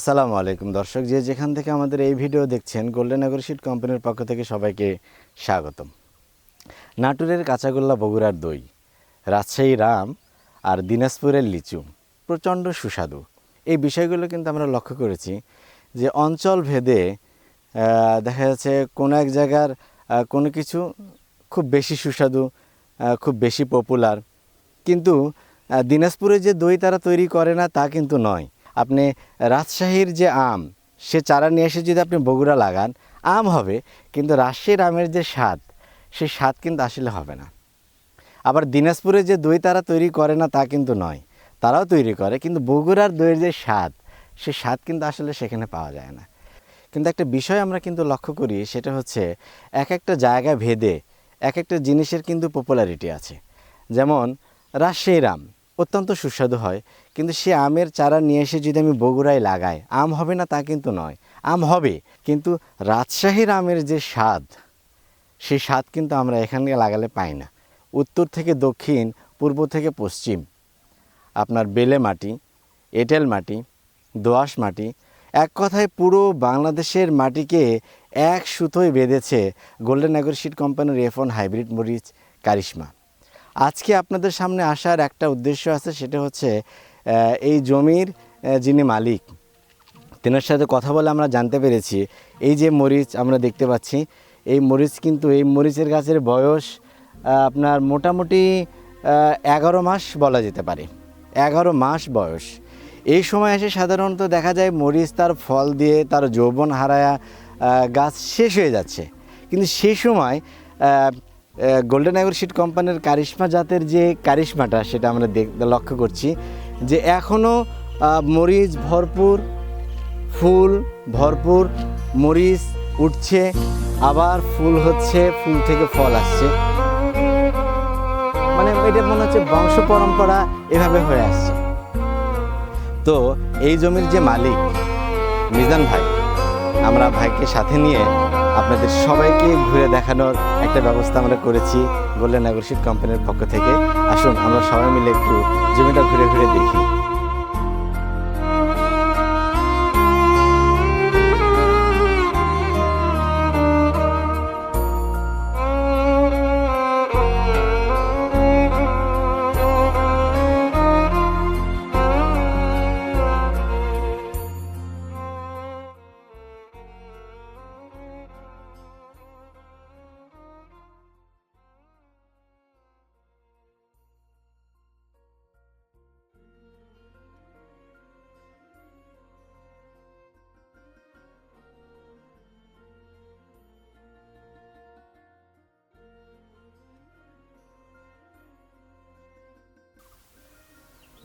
আসসালামু আলাইকুম। দর্শক, যে যেখান থেকে আমাদের এই ভিডিও দেখছেন গোল্ডেন অ্যাগ্রোশিট কোম্পানির পক্ষ থেকে সবাইকে স্বাগতম। নাটোরের কাঁচাগোল্লা বগুড়ার দই, রাজশাহী রাম আর দিনাজপুরের লিচু, প্রচণ্ড সুস্বাদু। এই বিষয়গুলো কিন্তু আমরা লক্ষ্য করেছি যে অঞ্চল ভেদে দেখা যাচ্ছে কোনো এক জায়গার কোনো কিছু খুব বেশি সুস্বাদু খুব বেশি পপুলার কিন্তু দিনাজপুরে যে দই তারা তৈরি করে না, তা কিন্তু নয়। আপনি রাজশাহীর যে আম, সে চারা নিয়ে এসে যদি আপনি বগুড়া লাগান, আম হবে, কিন্তু রাজশাহীর আমের যে স্বাদ সেই স্বাদ কিন্তু আসলে হবে না। আবার দিনাজপুরে যে দই তারা তৈরি করে না, তা কিন্তু নয়। তারাও তৈরি করে, কিন্তু বগুড়ার দইয়ের যে স্বাদ, সে স্বাদ কিন্তু আসলে সেখানে পাওয়া যায় না। কিন্তু একটা বিষয় আমরা কিন্তু লক্ষ্য করি, সেটা হচ্ছে এক একটা জায়গা ভেদে এক একটা জিনিসের কিন্তু পপুলারিটি আছে। যেমন রাজশাহীর আম। অত্যন্ত সুস্বাদু হয়। কিন্তু সে আমের চারা নিয়ে এসে যদি আমি বগুড়ায় লাগাই, আম হবে না তা কিন্তু নয়। আম হবে, কিন্তু রাজশাহীর আমের যে স্বাদ সেই স্বাদ কিন্তু আমরা এখানে লাগালে পাই না। উত্তর থেকে দক্ষিণ, পূর্ব থেকে পশ্চিম, আপনার বেলে মাটি, এঁটেল মাটি, দোআঁশ মাটি, এক কথায় পুরো বাংলাদেশের মাটিকে এক সুতোয় বেঁধেছে গোল্ডেন অ্যাগ্রোশিট কোম্পানির এফ হাইব্রিড মরিচ, কারিশমা। আজকে আপনাদের সামনে আসার একটা উদ্দেশ্য আছে, সেটা হচ্ছে এই জমির যিনি মালিক, তেনার সাথে কথা বলে আমরা জানতে পেরেছি। এই যে মরিচ আমরা দেখতে পাচ্ছি, এই মরিচ কিন্তু, এই মরিচের গাছের বয়স আপনার মোটামুটি এগারো মাস বলা যেতে পারে। এগারো মাস বয়স। এই সময় এসে সাধারণত দেখা যায় মরিচ তার ফল দিয়ে তার যৌবন হারায়া গাছ শেষ হয়ে যাচ্ছে। কিন্তু সেই সময় গোল্ডেন অ্যাগ্রোশিট কোম্পানির কারিশমা জাতের যে কারিশমাটা সেটা আমরা দেখ, লক্ষ্য করছি যে এখনও মরিচ ভরপুর, ফুল ভরপুর, মরিচ উঠছে, আবার ফুল হচ্ছে, ফুল থেকে ফল আসছে। মানে এটা মনে হচ্ছে বংশ পরম্পরা এভাবে হয়ে আসছে। তো এই জমির যে মালিক মিজান ভাই, আমরা ভাইকে সাথে নিয়ে আপনাদের সবাইকে ঘুরে দেখানোর একটা ব্যবস্থা আমরা করেছি গোল্ডেন নাগরশিপ কোম্পানির পক্ষ থেকে। আসুন, আমরা সবাই মিলে একটু জমিটা ঘুরে ঘুরে দেখি।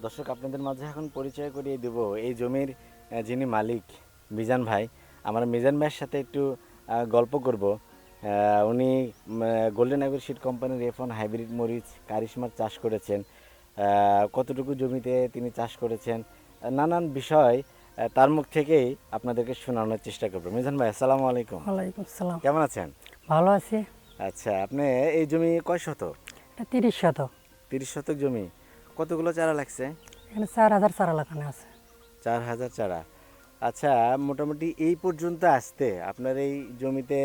দর্শক আপনাদের মাঝে এখন পরিচয় করিয়ে দেব এই জমির যিনি মালিক মিজান ভাই। আমরা মিজান ভাইয়ের সাথে একটু গল্প করব। উনি গোল্ডেন অ্যাগ্রোশিট কোম্পানির এফ ওয়ান হাইব্রিড মরিচ কারিশমার চাষ করেছেন। কতটুকু জমিতে তিনি চাষ করেছেন? নানান বিষয় তার মুখ থেকেই আপনাদেরকে শোনানোর চেষ্টা করব। মিজান ভাই আসসালামু আলাইকুম। ওয়ালাইকুম সালাম কেমন আছেন? ভালো আছি। আচ্ছা আপনি এই জমি কয় এটা তিরিশ শতক। তিরিশ শতক জমি। কতগুলো চারা লাগছে? এখানে চার হাজার চারা লাগানো আছে। চার হাজার চারা। আচ্ছা মোটামুটি এই পর্যন্ত আসতে আপনার এই জমিতে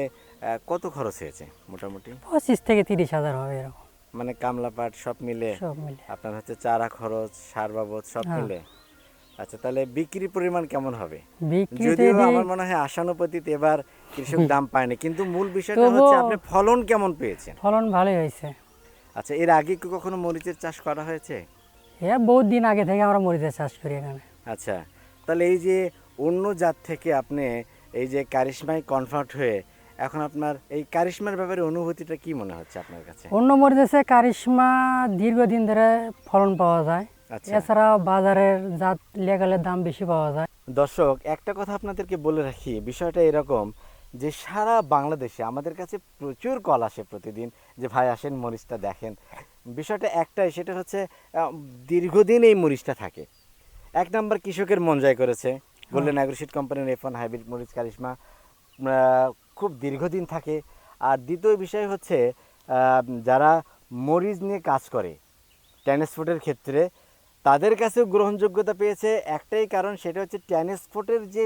কত খরচ হয়েছে মোটামুটি? পঁচিশ থেকে তিরিশ হাজার হবে এরকম। মানে কামলা পাট সব মিলে? সব মিলে। আপনার হচ্ছে চারা খরচ সার বাবদ সব হ্যাঁ। মিলে? আচ্ছা তাহলে বিক্রির পরিমাণ কেমন হবে? যদিও আমার মনে হয় আশানুপাতিত এবার কৃষক দাম পায়নি কিন্তু মূল বিষয়টা হচ্ছে আপনি ফলন কেমন পেয়েছেন? ফলন ভালোই হয়েছে। আচ্ছা এর আগে কি কখনো মরিচের চাষ করা হয়েছে? বহুত দিন আগে থেকে আমরা মরিচের চাষ করি এখানে। আচ্ছা তাহলে এই যে অন্য জাত থেকে আপনি এই যে কারিশমায় কনভার্ট হয়ে এখন আপনার এই কারিশমার ব্যাপারে অনুভূতিটা কি মনে হচ্ছে আপনার কাছে? অন্য মরিচে কারিশমা দীর্ঘদিন ধরে ফলন পাওয়া যায়। আচ্ছা। এছাড়াও বাজারের জাত লেগালের দাম বেশি পাওয়া যায়। দর্শক একটা কথা আপনাদেরকে বলে রাখি বিষয়টা এরকম যে সারা বাংলাদেশে আমাদের কাছে প্রচুর কল আসে প্রতিদিন যে ভাই আসেন মরিচটা দেখেন। বিষয়টা একটাই সেটা হচ্ছে দীর্ঘদিন এই মরিচটা থাকে। এক নম্বর কৃষকের মন জয় করেছে। গোল্ডেন অ্যাগ্রোশিট কোম্পানির এফ ওয়ান হাইব্রিড মরিচ কারিশমা খুব দীর্ঘদিন থাকে। আর দ্বিতীয় বিষয় হচ্ছে যারা মরিচ নিয়ে কাজ করে ট্রান্সপোর্টের ক্ষেত্রে তাদের কাছেও গ্রহণযোগ্যতা পেয়েছে। একটাই কারণ সেটা হচ্ছে ট্রান্সপোর্টের যে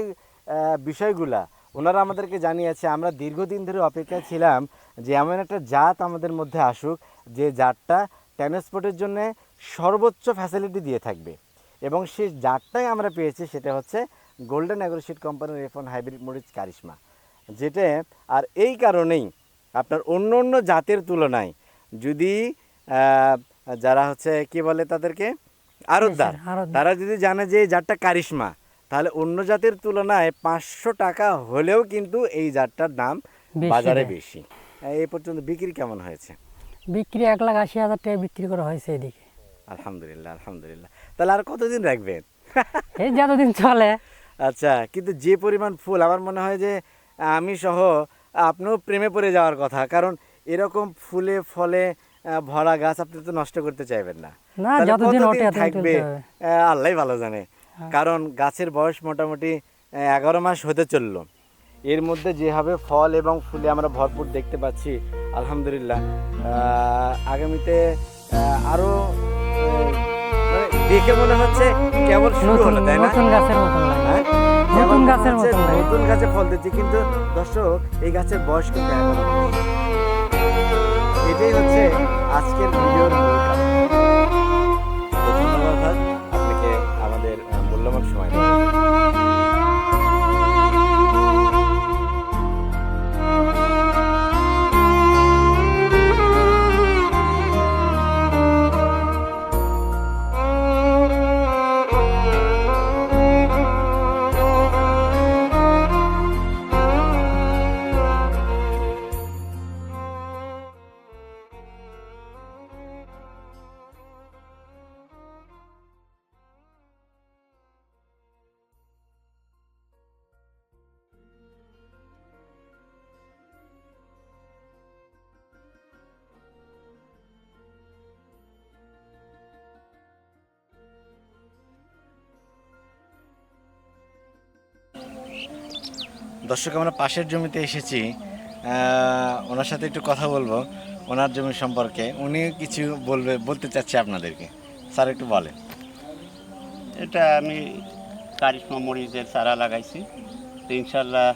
বিষয়গুলা ওনারা আমাদেরকে জানিয়েছে আমরা দীর্ঘদিন ধরে অপেক্ষায় ছিলাম যে এমন একটা জাত আমাদের মধ্যে আসুক যে জাতটা ট্রান্সপোর্টের জন্য সর্বোচ্চ ফ্যাসিলিটি দিয়ে থাকবে। এবং সেই জাতটাই আমরা পেয়েছি সেটা হচ্ছে গোল্ডেন অ্যাগ্রোশিট কোম্পানির রেফন হাইব্রিড মরিচ কারিশমা। যেটা আর এই কারণেই আপনার অন্য অন্য জাতের তুলনায় যদি যারা হচ্ছে কি বলে তাদেরকে? আরতদার। তারা যদি জানে যে এই জাতটা কারিশমা তাহলে অন্য জাতের তুলনায় পাঁচশো টাকা হলেও কিন্তু এই জাতটার দাম বাজারে বেশি। এই পর্যন্ত বিক্রি কেমন হয়েছে? বিক্রি এক লাখ আশি হাজার টাকা বিক্রি করা হয়েছে এদিকে। আলহামদুলিল্লাহ আলহামদুলিল্লাহ। তাহলে আর কতদিন রাখবেন এই যতদিন চলে। আচ্ছা কিন্তু যে পরিমাণ ফুল আমার মনে হয় যে আমি সহ আপনিও প্রেমে পড়ে যাওয়ার কথা কারণ এরকম ফুলে ফলে ভরা গাছ আপনি তো নষ্ট করতে চাইবেন না। না, যতদিন থাকবে? আল্লাহ ভালো জানে। কারণ গাছের বয়স মোটামুটি এগারো মাস হতে চলল। এর মধ্যে যেভাবে ফল এবং ফুলে আমরা ভরপুর দেখতে পাচ্ছি আলহামদুলিল্লাহ আগামীতে আহ, আরও মানে দেখে মনে হচ্ছে কেবল শুরু হলো তাই না? নতুন গাছের লাগে। হ্যাঁ? নতুন গাছের লাগে। নতুন গাছে ফল দিচ্ছে কিন্তু দর্শক এই গাছের বয়স কিন্তু এগারো এটাই হচ্ছে আজকের ভিডিওর মূল কারণ। ধন্যবাদ আপনাকে আমাদের আহ, মূল্যবান দর্শক আমরা পাশের জমিতে এসেছি। ওনার সাথে একটু কথা বলব ওনার জমি সম্পর্কে। উনি কিছু বলবে বলতে চাচ্ছে আপনাদেরকে। স্যার একটু বলেন। এটা আমি কারিশমা মরিচের চারা লাগাইছি। ইনশাল্লাহ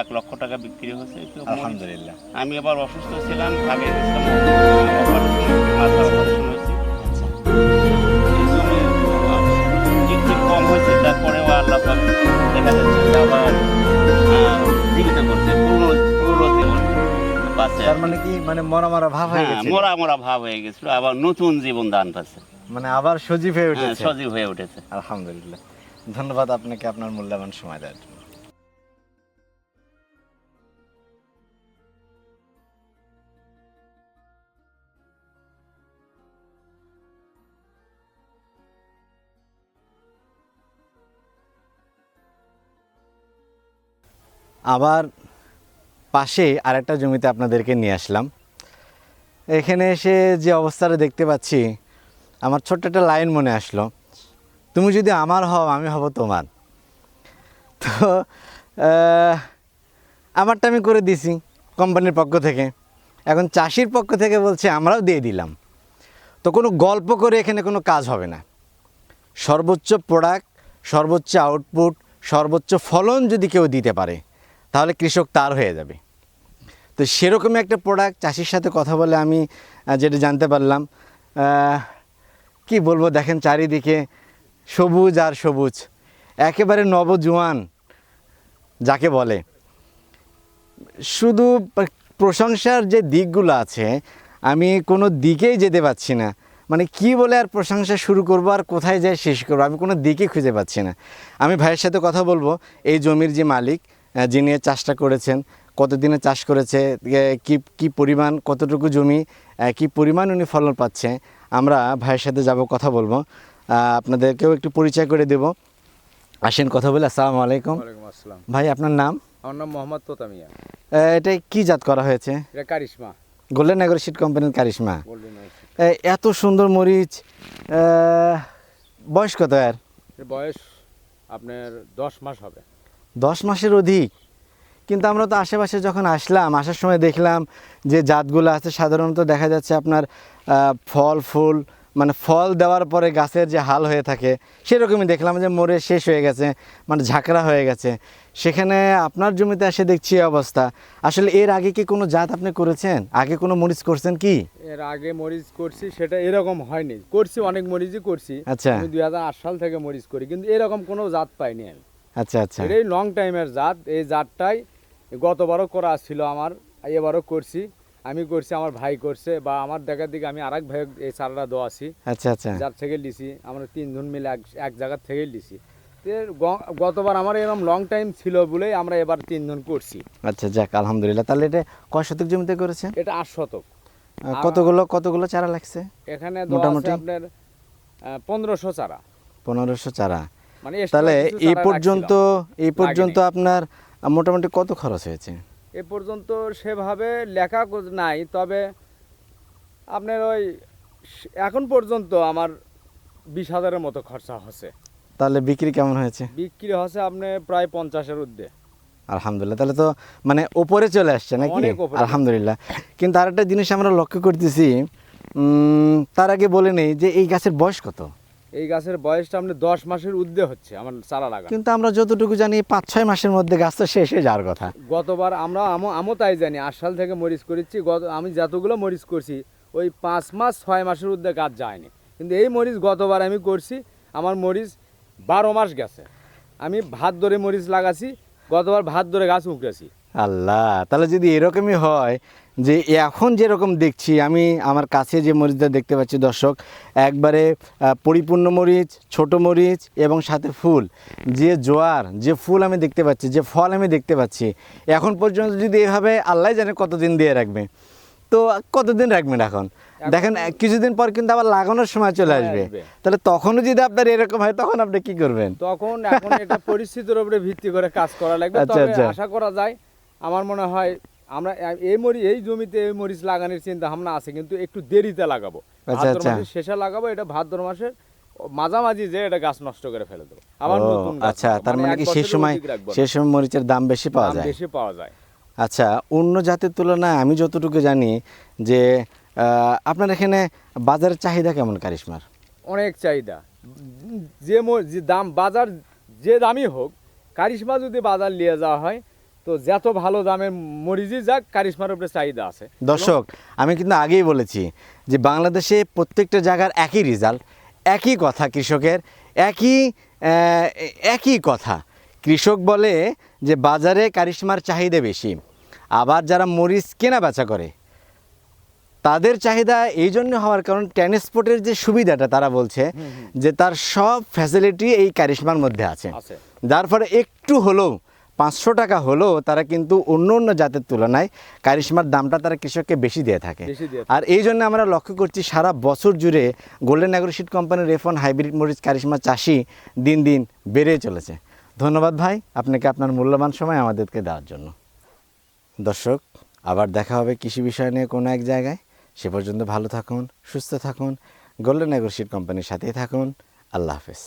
এক লক্ষ টাকা বিক্রি হয়েছে। আলহামদুলিল্লাহ। আমি এবার অসুস্থ ছিলাম ভাগে গেছিলাম মাথা অপারেশন হয়েছে আচ্ছা কম হয়েছে তারপরেও আল্লাহ দেখা যাচ্ছে আবার বাচ্চা তার মানে কি? মানে মরা মরা ভাব হয়ে হ্যাঁ গেছে। মরা মরা ভাব হয়ে গেছিল আবার নতুন জীবন দান পাচ্ছে। মানে আবার সজীব হয়ে হ্যাঁ উঠেছে। সজীব হয়ে উঠেছে। আলহামদুলিল্লাহ। ধন্যবাদ আপনাকে আপনার মূল্যবান সময় দেওয়ার জন্য। আবার পাশে আরেকটা জমিতে আপনাদেরকে নিয়ে আসলাম। এখানে এসে যে অবস্থাটা দেখতে পাচ্ছি, আমার ছোট্ট একটা লাইন মনে আসলো। তুমি যদি আমার হও, আমি হব তোমার। তো আমারটা আমি করে দিছি কোম্পানির পক্ষ থেকে। এখন চাষির পক্ষ থেকে বলছে, আমরাও দিয়ে দিলাম। তো কোনো গল্প করে এখানে কোনো কাজ হবে না। সর্বোচ্চ প্রোডাক্ট সর্বোচ্চ আউটপুট সর্বোচ্চ ফলন যদি কেউ দিতে পারে তাহলে কৃষক তার হয়ে যাবে। তো সেরকমই একটা প্রোডাক্ট চাষির সাথে কথা বলে আমি যেটা জানতে পারলাম। কি বলব দেখেন চারিদিকে সবুজ আর সবুজ। একেবারে নবজোয়ান যাকে বলে। শুধু প্রশংসার যে দিকগুলো আছে, আমি কোনো দিকেই যেতে পারছি না। মানে কি বলে আর প্রশংসা শুরু করব আর কোথায় যায় শেষ করব, আমি কোনো দিকে খুঁজে পাচ্ছি না। আমি ভাইয়ের সাথে কথা বলব, এই জমির যে মালিক যিনি চাষটা করেছেন কতদিনে চাষ করেছে কি কি পরিমাণ কতটুকু জমি কি পরিমাণ উনি ফলন পাচ্ছে আমরা ভাইয়ের সাথে যাব কথা বলব। আপনাদেরকেও একটু পরিচয় করে দেব। আসেন কথা বলে আসসালামু আলাইকুম। ভাই আপনার নাম? আমার নাম মোহাম্মদ তোতামিয়া। এটা কি জাত করা হয়েছে? এটা কারিশমা। গোল্ডেন এগ্রো সিড কোম্পানির কারিশমা। এত সুন্দর মরিচ বয়স কত আর বয়স আপনার দশ মাস হবে। দশ মাসের অধিক। কিন্তু আমরা তো আশেপাশে যখন আসলাম আসার সময় দেখলাম যে জাতগুলো আছে সাধারণত দেখা যাচ্ছে আপনার ফল ফুল মানে ফল দেওয়ার পরে গাছের যে হাল হয়ে থাকে সেরকমই দেখলাম যে মরে শেষ হয়ে গেছে মানে ঝাঁকড়া হয়ে গেছে। সেখানে আপনার জমিতে এসে দেখছি এই অবস্থা। আসলে এর আগে কি কোনো জাত আপনি করেছেন? আগে কোনো মরিচ করছেন কি? এর আগে মরিচ করছি সেটা এরকম হয়নি। করছি অনেক মরিচই করছি। আচ্ছা। দুই হাজার আট সাল থেকে মরিচ করি কিন্তু এরকম কোনো জাত পাইনি আমি। আচ্ছা আচ্ছা। এটাই লং টাইমের জাত। এই জাতটাই গতবারও করা ছিল আমার এবারও করছি। আমি করছি আমার ভাই করছে বা আমার দেখার দিকে আমি আরেক ভাই এই চারাটা দোয়াছি আচ্ছা আচ্ছা। যার থেকে লিছি আমরা তিনজন মিলে এক এক জায়গা থেকে লিছি। গতবার আমার এরকম লং টাইম ছিল বলেই আমরা এবার তিনজন করছি। আচ্ছা যাক আলহামদুলিল্লাহ। তাহলে এটা কয় শতক জমিতে করেছেন? এটা আট শতক। কতগুলো কতগুলো চারা লাগছে? এখানে মোটামুটি? আপনার পনেরোশো চারা। পনেরোশো চারা। তাহলে এই পর্যন্ত এই পর্যন্ত আপনার মোটামুটি কত খরচ হয়েছে? এ পর্যন্ত সেভাবে লেখা নাই তবে আপনার ওই এখন পর্যন্ত আমার বিশ হাজারের মতো খরচা হচ্ছে। তাহলে বিক্রি কেমন হয়েছে? বিক্রি হচ্ছে আপনি প্রায় পঞ্চাশের ঊর্ধ্বে। আলহামদুলিল্লাহ তাহলে তো মানে ওপরে চলে আসছে নাকি। আলহামদুলিল্লাহ। কিন্তু আরেকটা জিনিস আমরা লক্ষ্য করতেছি উম, তার আগে বলে নেই যে এই গাছের বয়স কত? এই গাছের বয়সটা আপনি দশ মাসের ঊর্ধ্বে হচ্ছে আমার চারা লাগা কিন্তু আমরা যতটুকু জানি পাঁচ ছয় মাসের মধ্যে গাছ তো শেষ হয়ে যাওয়ার কথা। গতবার আমরা আমও তাই জানি আট সাল থেকে মরিচ করেছি গত আমি যতগুলো মরিচ করছি ওই পাঁচ মাস ছয় মাসের ঊর্ধ্বে গাছ যায়নি। কিন্তু এই মরিচ গতবার আমি করছি আমার মরিচ বারো মাস গেছে। আমি ভাত ধরে মরিচ লাগাছি গতবার ভাত ধরে গাছ উকড়েছি আল্লাহ তাহলে যদি এরকমই হয় যে এখন যেরকম দেখছি আমি আমার কাছে যে মরিচটা দেখতে পাচ্ছি দর্শক একবারে পরিপূর্ণ মরিচ ছোট মরিচ এবং সাথে ফুল। যে জোয়ার যে ফুল আমি দেখতে পাচ্ছি যে ফল আমি দেখতে পাচ্ছি এখন পর্যন্ত যদি এভাবে আল্লাহ জানে কতদিন দিয়ে রাখবে। তো কতদিন রাখবেন এখন? দেখেন কিছুদিন পর কিন্তু আবার লাগানোর সময় চলে আসবে। আসবে। তাহলে তখনও যদি আপনার এরকম হয় তখন আপনি কি করবেন? তখন এখন এটা পরিস্থিতির উপরে ভিত্তি করে কাজ করা লাগবে। আচ্ছা, আচ্ছা। আশা করা যায় আমার মনে হয় আমরা এই মরি এই জমিতে এই মরিচ লাগানোর চিন্তা ভাবনা আছে কিন্তু একটু দেরিতে লাগাবো। আচ্ছা, ভাদ্র আচ্ছা। মাসের শেষে লাগাবো এটা ভাদ্র মাসের মাঝামাঝি যে এটা গাছ নষ্ট করে ফেলে দেবো। আবার নতুন আচ্ছা তার মানে কি সেই সময়। সেই সময় মরিচের দাম বেশি পাওয়া যায়? বেশি পাওয়া যায়। আচ্ছা অন্য জাতের তুলনায় আমি যতটুকু জানি যে আহ, আপনার এখানে বাজারের চাহিদা কেমন কারিশমার? অনেক চাহিদা। যে যে দাম বাজার যে দামই হোক কারিশমা যদি বাজার নিয়ে যাওয়া হয় তো যত ভালো দামে মরিচই যাক কারিশমার উপরে চাহিদা আছে। দর্শক আমি কিন্তু আগেই বলেছি যে বাংলাদেশে প্রত্যেকটা জায়গার একই রেজাল্ট একই কথা কৃষকের একই একই কথা। কৃষক বলে যে বাজারে কারিশমার চাহিদা বেশি আবার যারা মরিচ কেনা বেচা করে তাদের চাহিদা এই জন্য হওয়ার কারণ ট্রান্সপোর্টের যে সুবিধাটা তারা বলছে যে তার সব ফ্যাসিলিটি এই কারিশমার মধ্যে আছে। আছে। যার ফলে একটু হলেও পাঁচশো টাকা হলেও তারা কিন্তু অন্য অন্য জাতের তুলনায় কারিশমার দামটা তারা কৃষককে বেশি দিয়ে থাকে। আর এই জন্য আমরা লক্ষ্য করছি সারা বছর জুড়ে গোল্ডেন অ্যাগ্রোশিট কোম্পানির রেফন হাইব্রিড মরিচ কারিশমা চাষি দিন দিন বেড়ে চলেছে। ধন্যবাদ ভাই আপনাকে আপনার মূল্যবান সময় আমাদেরকে দেওয়ার জন্য। দর্শক আবার দেখা হবে কৃষি বিষয় নিয়ে কোনো এক জায়গায়। সে পর্যন্ত ভালো থাকুন সুস্থ থাকুন। গোল্ডেন অ্যাগ্রোশিট কোম্পানির সাথেই থাকুন। আল্লাহ হাফেজ।